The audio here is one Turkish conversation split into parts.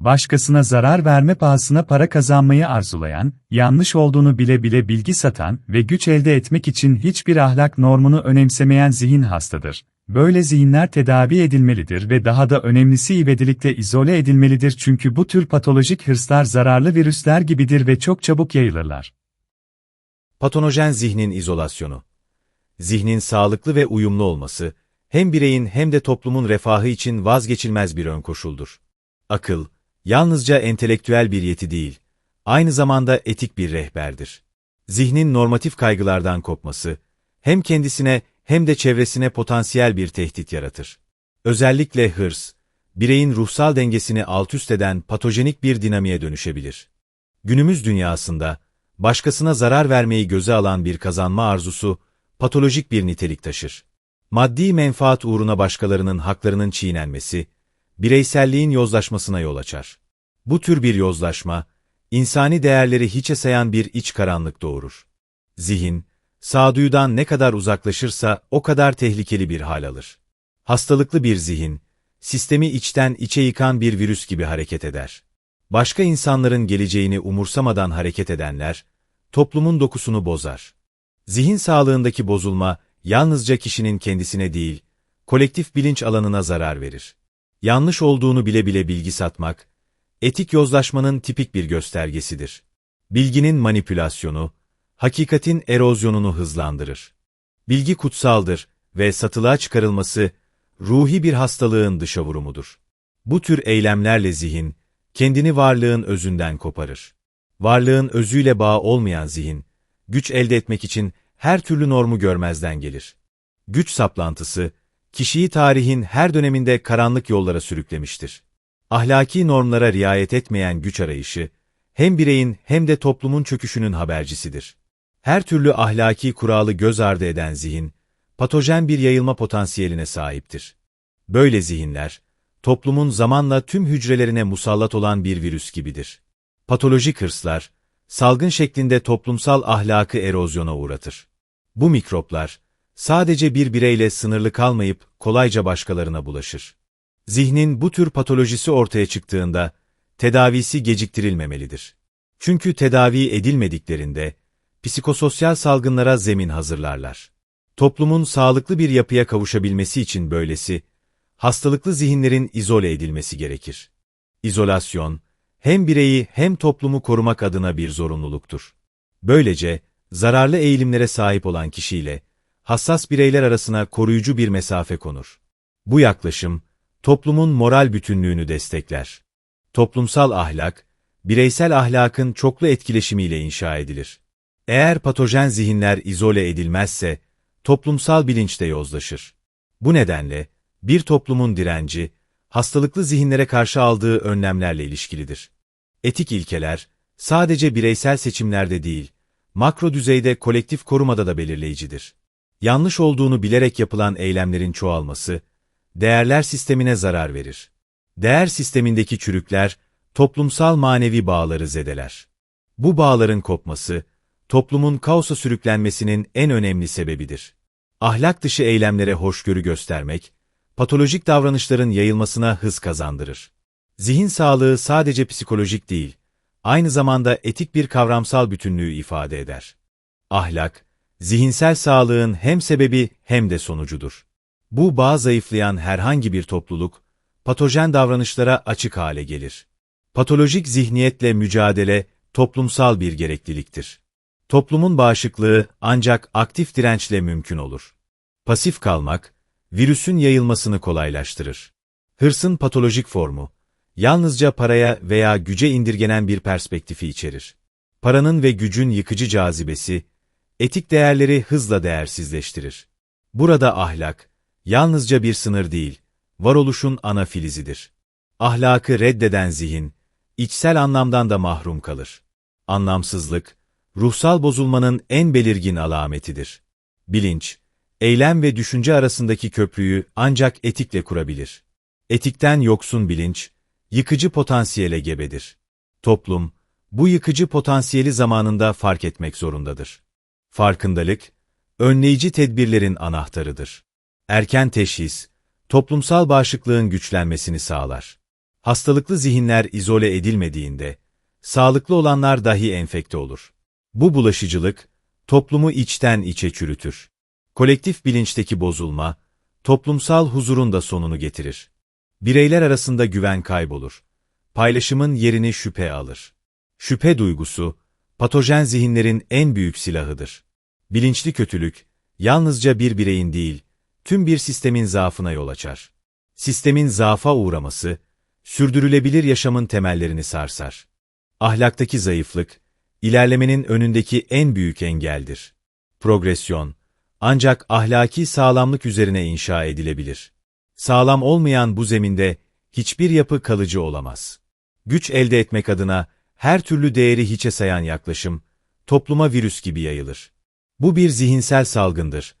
başkasına zarar verme pahasına para kazanmayı arzulayan, yanlış olduğunu bile bile bilgi satan ve güç elde etmek için hiçbir ahlak normunu önemsemeyen zihin hastadır. Böyle zihinler tedavi edilmelidir ve daha da önemlisi ivedilikle izole edilmelidir çünkü bu tür patolojik hırslar zararlı virüsler gibidir ve çok çabuk yayılırlar. Patonojen zihnin izolasyonu. Zihnin sağlıklı ve uyumlu olması, hem bireyin hem de toplumun refahı için vazgeçilmez bir ön koşuldur. Akıl, yalnızca entelektüel bir yeti değil, aynı zamanda etik bir rehberdir. Zihnin normatif kaygılardan kopması, hem kendisine hem de çevresine potansiyel bir tehdit yaratır. Özellikle hırs, bireyin ruhsal dengesini altüst eden patojenik bir dinamiğe dönüşebilir. Günümüz dünyasında, başkasına zarar vermeyi göze alan bir kazanma arzusu, patolojik bir nitelik taşır. Maddi menfaat uğruna başkalarının haklarının çiğnenmesi, bireyselliğin yozlaşmasına yol açar. Bu tür bir yozlaşma, insani değerleri hiçe sayan bir iç karanlık doğurur. Zihin, sağduyudan ne kadar uzaklaşırsa o kadar tehlikeli bir hal alır. Hastalıklı bir zihin, sistemi içten içe yıkan bir virüs gibi hareket eder. Başka insanların geleceğini umursamadan hareket edenler, toplumun dokusunu bozar. Zihin sağlığındaki bozulma, yalnızca kişinin kendisine değil, kolektif bilinç alanına zarar verir. Yanlış olduğunu bile bile bilgi satmak, etik yozlaşmanın tipik bir göstergesidir. Bilginin manipülasyonu, hakikatin erozyonunu hızlandırır. Bilgi kutsaldır ve satılığa çıkarılması, ruhi bir hastalığın dışa vurumudur. Bu tür eylemlerle zihin, kendini varlığın özünden koparır. Varlığın özüyle bağ olmayan zihin, güç elde etmek için her türlü normu görmezden gelir. Güç saplantısı, kişiyi tarihin her döneminde karanlık yollara sürüklemiştir. Ahlaki normlara riayet etmeyen güç arayışı, hem bireyin hem de toplumun çöküşünün habercisidir. Her türlü ahlaki kuralı göz ardı eden zihin, patojen bir yayılma potansiyeline sahiptir. Böyle zihinler, toplumun zamanla tüm hücrelerine musallat olan bir virüs gibidir. Patolojik hırslar, salgın şeklinde toplumsal ahlakı erozyona uğratır. Bu mikroplar, sadece bir bireyle sınırlı kalmayıp kolayca başkalarına bulaşır. Zihnin bu tür patolojisi ortaya çıktığında, tedavisi geciktirilmemelidir. Çünkü tedavi edilmediklerinde, psikososyal salgınlara zemin hazırlarlar. Toplumun sağlıklı bir yapıya kavuşabilmesi için böylesi, hastalıklı zihinlerin izole edilmesi gerekir. İzolasyon, hem bireyi hem toplumu korumak adına bir zorunluluktur. Böylece, zararlı eğilimlere sahip olan kişiyle, hassas bireyler arasına koruyucu bir mesafe konur. Bu yaklaşım, toplumun moral bütünlüğünü destekler. Toplumsal ahlak, bireysel ahlakın çoklu etkileşimiyle inşa edilir. Eğer patojen zihinler izole edilmezse, toplumsal bilinç de yozlaşır. Bu nedenle, bir toplumun direnci, hastalıklı zihinlere karşı aldığı önlemlerle ilişkilidir. Etik ilkeler, sadece bireysel seçimlerde değil, makro düzeyde kolektif korumada da belirleyicidir. Yanlış olduğunu bilerek yapılan eylemlerin çoğalması, değerler sistemine zarar verir. Değer sistemindeki çürükler, toplumsal manevi bağları zedeler. Bu bağların kopması, toplumun kaosa sürüklenmesinin en önemli sebebidir. Ahlak dışı eylemlere hoşgörü göstermek, patolojik davranışların yayılmasına hız kazandırır. Zihin sağlığı sadece psikolojik değil, aynı zamanda etik bir kavramsal bütünlüğü ifade eder. Ahlak, zihinsel sağlığın hem sebebi hem de sonucudur. Bu bağ zayıflayan herhangi bir topluluk, patojen davranışlara açık hale gelir. Patolojik zihniyetle mücadele, toplumsal bir gerekliliktir. Toplumun bağışıklığı ancak aktif dirençle mümkün olur. Pasif kalmak, virüsün yayılmasını kolaylaştırır. Hırsın patolojik formu, yalnızca paraya veya güce indirgenen bir perspektifi içerir. Paranın ve gücün yıkıcı cazibesi, etik değerleri hızla değersizleştirir. Burada ahlak, yalnızca bir sınır değil, varoluşun ana filizidir. Ahlakı reddeden zihin, içsel anlamdan da mahrum kalır. Anlamsızlık, ruhsal bozulmanın en belirgin alametidir. Bilinç, eylem ve düşünce arasındaki köprüyü ancak etikle kurabilir. Etikten yoksun bilinç, yıkıcı potansiyele gebedir. Toplum, bu yıkıcı potansiyeli zamanında fark etmek zorundadır. Farkındalık, önleyici tedbirlerin anahtarıdır. Erken teşhis, toplumsal bağışıklığın güçlenmesini sağlar. Hastalıklı zihinler izole edilmediğinde, sağlıklı olanlar dahi enfekte olur. Bu bulaşıcılık, toplumu içten içe çürütür. Kolektif bilinçteki bozulma, toplumsal huzurun da sonunu getirir. Bireyler arasında güven kaybolur. Paylaşımın yerini şüphe alır. Şüphe duygusu, patojen zihinlerin en büyük silahıdır. Bilinçli kötülük, yalnızca bir bireyin değil, tüm bir sistemin zaafına yol açar. Sistemin zaafa uğraması, sürdürülebilir yaşamın temellerini sarsar. Ahlaktaki zayıflık, ilerlemenin önündeki en büyük engeldir. Progresyon, ancak ahlaki sağlamlık üzerine inşa edilebilir. Sağlam olmayan bu zeminde hiçbir yapı kalıcı olamaz. Güç elde etmek adına her türlü değeri hiçe sayan yaklaşım, topluma virüs gibi yayılır. Bu bir zihinsel salgındır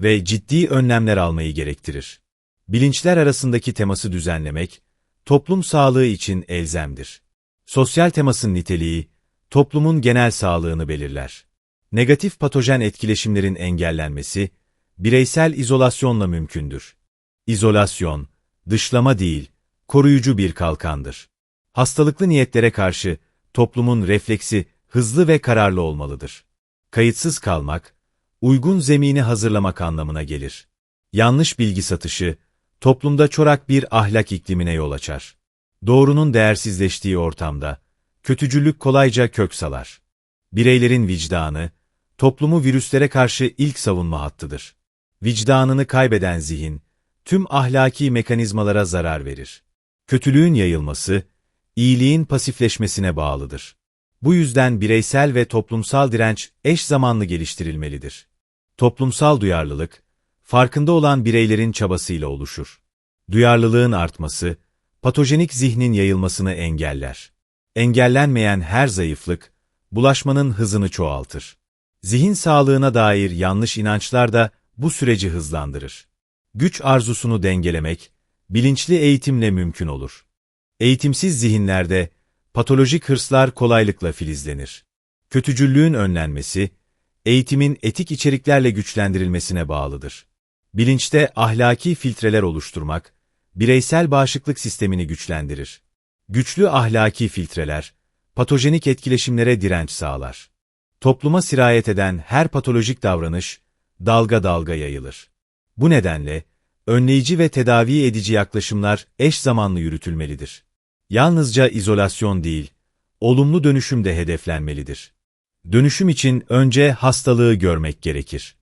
ve ciddi önlemler almayı gerektirir. Bilinçler arasındaki teması düzenlemek, toplum sağlığı için elzemdir. Sosyal temasın niteliği, toplumun genel sağlığını belirler. Negatif patojen etkileşimlerin engellenmesi, bireysel izolasyonla mümkündür. İzolasyon, dışlama değil, koruyucu bir kalkandır. Hastalıklı niyetlere karşı toplumun refleksi hızlı ve kararlı olmalıdır. Kayıtsız kalmak, uygun zemini hazırlamak anlamına gelir. Yanlış bilgi satışı, toplumda çorak bir ahlak iklimine yol açar. Doğrunun değersizleştiği ortamda, kötücüllük kolayca kök salar. Bireylerin vicdanı, toplumu virüslere karşı ilk savunma hattıdır. Vicdanını kaybeden zihin, tüm ahlaki mekanizmalara zarar verir. Kötülüğün yayılması, iyiliğin pasifleşmesine bağlıdır. Bu yüzden bireysel ve toplumsal direnç eş zamanlı geliştirilmelidir. Toplumsal duyarlılık, farkında olan bireylerin çabasıyla oluşur. Duyarlılığın artması, patojenik zihnin yayılmasını engeller. Engellenmeyen her zayıflık, bulaşmanın hızını çoğaltır. Zihin sağlığına dair yanlış inançlar da bu süreci hızlandırır. Güç arzusunu dengelemek, bilinçli eğitimle mümkün olur. Eğitimsiz zihinlerde, patolojik hırslar kolaylıkla filizlenir. Kötücüllüğün önlenmesi, eğitimin etik içeriklerle güçlendirilmesine bağlıdır. Bilinçte ahlaki filtreler oluşturmak, bireysel bağışıklık sistemini güçlendirir. Güçlü ahlaki filtreler, patojenik etkileşimlere direnç sağlar. Topluma sirayet eden her patolojik davranış, dalga dalga yayılır. Bu nedenle, önleyici ve tedavi edici yaklaşımlar eş zamanlı yürütülmelidir. Yalnızca izolasyon değil, olumlu dönüşüm de hedeflenmelidir. Dönüşüm için önce hastalığı görmek gerekir.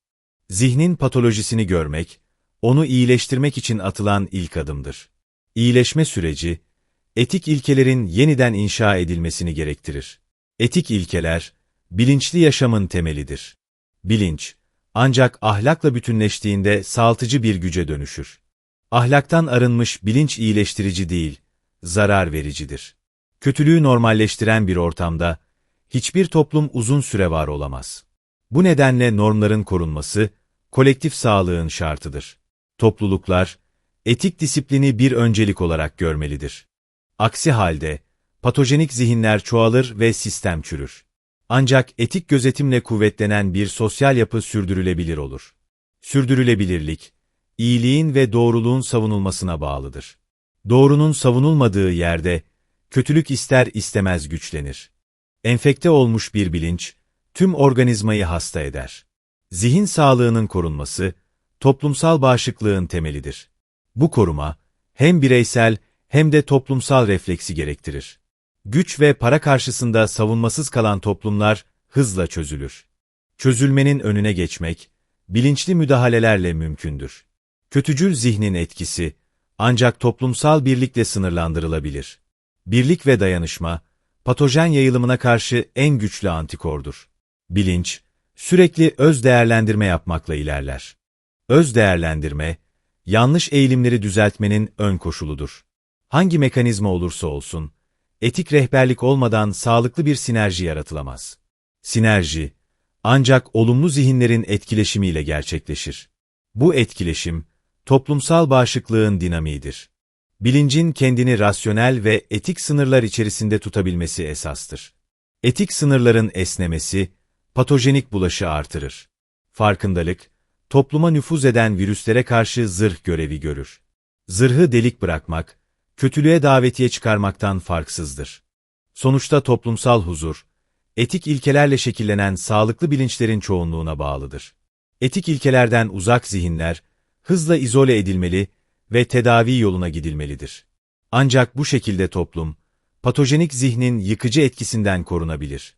Zihnin patolojisini görmek, onu iyileştirmek için atılan ilk adımdır. İyileşme süreci, etik ilkelerin yeniden inşa edilmesini gerektirir. Etik ilkeler, bilinçli yaşamın temelidir. Bilinç, ancak ahlakla bütünleştiğinde sağaltıcı bir güce dönüşür. Ahlaktan arınmış bilinç iyileştirici değil, zarar vericidir. Kötülüğü normalleştiren bir ortamda, hiçbir toplum uzun süre var olamaz. Bu nedenle normların korunması, kolektif sağlığın şartıdır. Topluluklar, etik disiplini bir öncelik olarak görmelidir. Aksi halde, patojenik zihinler çoğalır ve sistem çürür. Ancak etik gözetimle kuvvetlenen bir sosyal yapı sürdürülebilir olur. Sürdürülebilirlik, iyiliğin ve doğruluğun savunulmasına bağlıdır. Doğrunun savunulmadığı yerde, kötülük ister istemez güçlenir. Enfekte olmuş bir bilinç, tüm organizmayı hasta eder. Zihin sağlığının korunması, toplumsal bağışıklığın temelidir. Bu koruma, hem bireysel hem de toplumsal refleksi gerektirir. Güç ve para karşısında savunmasız kalan toplumlar hızla çözülür. Çözülmenin önüne geçmek, bilinçli müdahalelerle mümkündür. Kötücül zihnin etkisi, ancak toplumsal birlikle sınırlandırılabilir. Birlik ve dayanışma, patojen yayılımına karşı en güçlü antikordur. Bilinç, sürekli öz değerlendirme yapmakla ilerler. Öz değerlendirme, yanlış eğilimleri düzeltmenin ön koşuludur. Hangi mekanizma olursa olsun, etik rehberlik olmadan sağlıklı bir sinerji yaratılamaz. Sinerji, ancak olumlu zihinlerin etkileşimiyle gerçekleşir. Bu etkileşim, toplumsal bağışıklığın dinamiğidir. Bilincin kendini rasyonel ve etik sınırlar içerisinde tutabilmesi esastır. Etik sınırların esnemesi, patojenik bulaşı artırır. Farkındalık, topluma nüfuz eden virüslere karşı zırh görevi görür. Zırhı delik bırakmak, kötülüğe davetiye çıkarmaktan farksızdır. Sonuçta toplumsal huzur, etik ilkelerle şekillenen sağlıklı bilinçlerin çoğunluğuna bağlıdır. Etik ilkelerden uzak zihinler, hızla izole edilmeli ve tedavi yoluna gidilmelidir. Ancak bu şekilde toplum, patojenik zihnin yıkıcı etkisinden korunabilir.